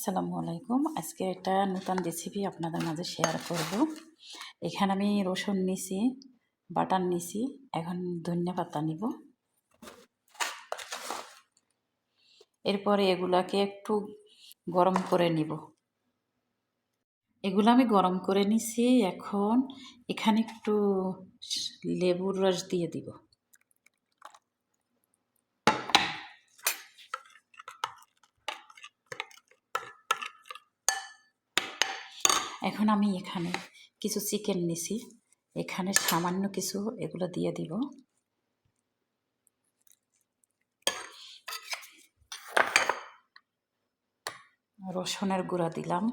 আসসালামু আলাইকুম। আজকে একটা নতুন রেসিপি আপনাদের মাঝে শেয়ার করব। এখানে আমি রসুন নিছি, বাটার নিছি, এখন ধনিয়া পাতা নিব। এরপরে এগুলাকে একটু গরম করে নিব। এগুলো আমি গরম করে নিছি, এখন এখানে একটু লেবুর রস দিয়ে দিব। এখন আমি এখানে কিছু চিকেন নিছি। এখানে সামান্য কিছু এগুলো দিয়ে দিব। রসুনের গুঁড়া দিলাম।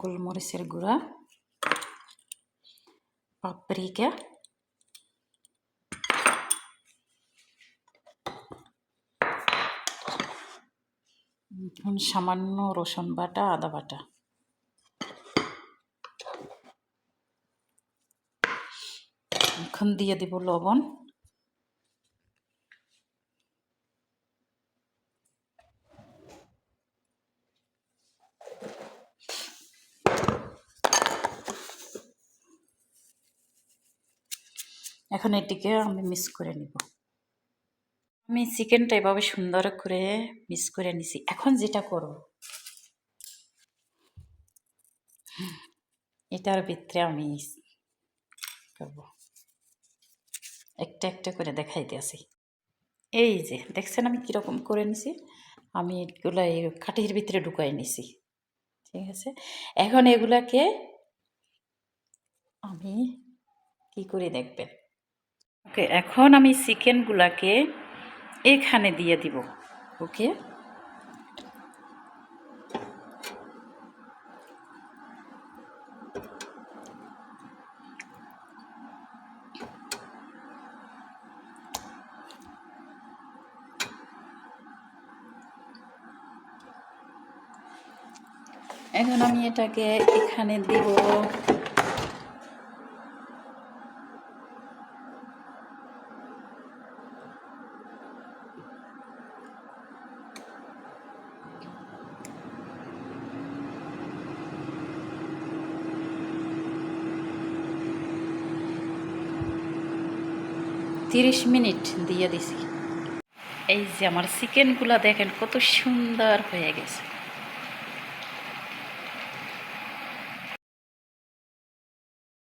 গোলমরিচের গুঁড়া। পাপরিকা এখন সামান্য রসুন বাটা, আদা বাটা। এখন দিয়ে দিব লবণ। এখন এটিকে আমি মিক্স করে নিব। আমি চিকেনটা এভাবে সুন্দর করে মিক্স করে নিছি। এখন যেটা করব? এটার ভিতরে আমি করব। একটা একটা করে দেখাইতে আসি এই যে, দেখছেন আমি কীরকম করে নিছি? আমি এগুলো এই কাঠির ভিতরে ঢুকাই নিছি। ঠিক আছে? এখন এগুলাকে আমি কি করে দেখবেন? ওকে, এখন আমি চিকেনগুলাকে এখানে দিয়ে দিব ওকে? এখন আমি এটাকে এখানে দিব। তিরিশ মিনিট দিয়ে দিছি। এই যে আমার চিকেনগুলো দেখেন কত সুন্দর হয়ে গেছে।